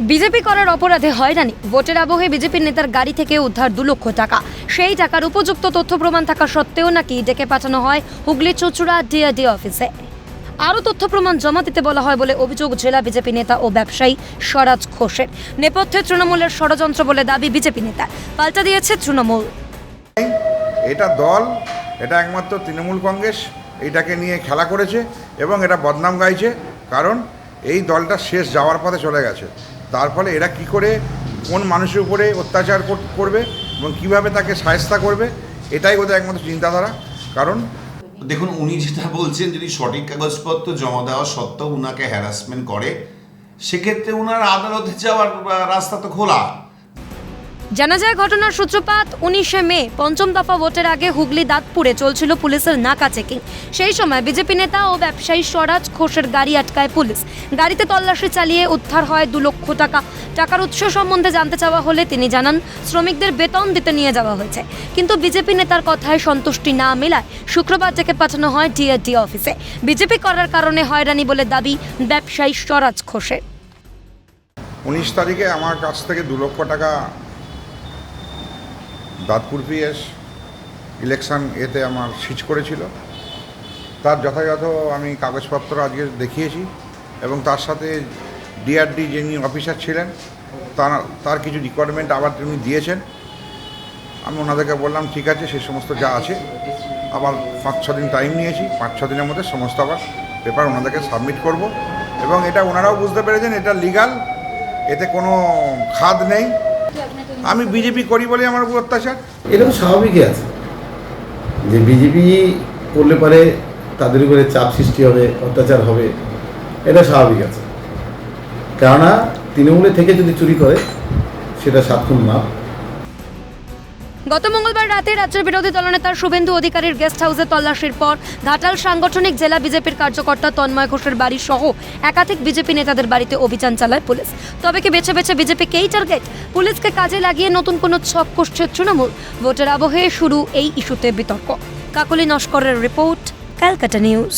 BJP করার অপরাধে হয়রানি। ভোটের আবহে বিজেপির নেতার গাড়ি থেকে উদ্ধার দু লক্ষ টাকা। সেই টাকার উপযুক্ত তথ্য প্রমাণ থাকা সত্ত্বেও নাকি ডেকে পাঠানো হয় হুগলি চুচুড়া ডিআরডি অফিসে। আরও তথ্য প্রমাণ জমা দিতে বলা হয় বলে অভিযোগ জেলা বিজেপি নেতা ও ব্যবসায়ী স্বরাজ ঘোষের। নেপথ্যে তৃণমূলের ষড়যন্ত্র বলে দাবি বিজেপি নেতা। পাল্টা দিয়েছে তৃণমূল। এটা দল, এটা একমাত্র তৃণমূল কংগ্রেস, এটাকে নিয়ে খেলা করেছে এবং এটা বদনাম গাইছে, কারণ এই দলটা শেষ যাওয়ার পথে চলে গেছে। তার ফলে এরা কি করে, কোন মানুষের উপরে অত্যাচার কর- করবে এবং কীভাবে তাকে সায়স্তা করবে, এটাই ওদের একমাত্র চিন্তাধারা। কারণ দেখুন, উনি যেটা বলছেন, যদি সঠিক কাগজপত্র জমা দেওয়া সত্ত্বেও উনাকে হ্যারাসমেন্ট করে, সেক্ষেত্রে উনার আদালতে যাওয়ার রাস্তা তো খোলা। জানা যায় ঘটনার সূত্রপাত উনিশে মে, পঞ্চম দফা ভোটের আগে হুগলি দাঁতপুরে চলছিল পুলিশের নাকা চেকিং। সেই সময় বিজেপি নেতা ও ব্যবসায়ী স্বরাজ ঘোষের গাড়ি আটকায় পুলিশ। গাড়িতে তল্লাশি চালিয়ে উদ্ধার হয় দু লক্ষ টাকা। টাকার উৎস সম্বন্ধে জানতে চাওয়া হলে তিনি জানান, শ্রমিকদের বেতন দিতে নিয়ে যাওয়া হয়েছে। কিন্তু বিজেপি নেতার কথায় সন্তুষ্টি না মেলায় শুক্রবার থেকে পাঠানো হয় ডিআরডি অফিসে। বিজেপি করার কারণে হয়রানি বলে দাবি ব্যবসায়ী স্বরাজ ঘোষের। উনিশ তারিখে আমার কাছ থেকে দু লক্ষ টাকা দাঁতপুর পিএস ইলেকশন এতে আমার সিচ করেছিল। তার যথাযথ আমি কাগজপত্র আজকে দেখিয়েছি এবং তার সাথে ডিআরডি যিনি অফিসার ছিলেন, তার তার কিছু রিকোয়ারমেন্ট আবার তিনি দিয়েছেন। আমি ওনাদেরকে বললাম, ঠিক আছে, সে সমস্ত যা আছে, আবার পাঁচ ছ দিন টাইম নিয়েছি, পাঁচ ছ দিনের মধ্যে সমস্ত আবার পেপার ওনাদেরকে সাবমিট করব। এবং এটা ওনারাও বুঝতে পেরেছেন, এটা লিগাল এতে কোনো খাদ নেই। আমি বিজেপি করি বলে আমার উপর অত্যাচার? এরকম স্বাভাবিকই আছে। যে বিজেপি করলে পারে তাদের উপরে চাপ সৃষ্টি হবে, অত্যাচার হবে, এটা স্বাভাবিক আছে। কেননা তৃণমূলে থেকে যদি চুরি করে, সেটা সাতক্ষণ মাপ গত মঙ্গলবার রাতে রাজ্যের বিরোধী দলনেতার শুভেন্দু অধিকারীর গেস্ট হাউসে তল্লাশির পর ঘাটাল সাংগঠনিক জেলা বিজেপির কার্যকর্তা তন্ময় ঘোষের বাড়ি সহ একাধিক বিজেপি নেতাদের বাড়িতে অভিযান চালায় পুলিশ। তবে কি বেছে বেছে বিজেপিকেই টার্গেট? পুলিশকে কাজে লাগিয়ে নতুন কোনো ছক কষছে তৃণমূল। ভোটের আবহে শুরু এই ইস্যুতে বিতর্ক। কাকলি নস্করের রিপোর্ট, ক্যালকাটা নিউজ।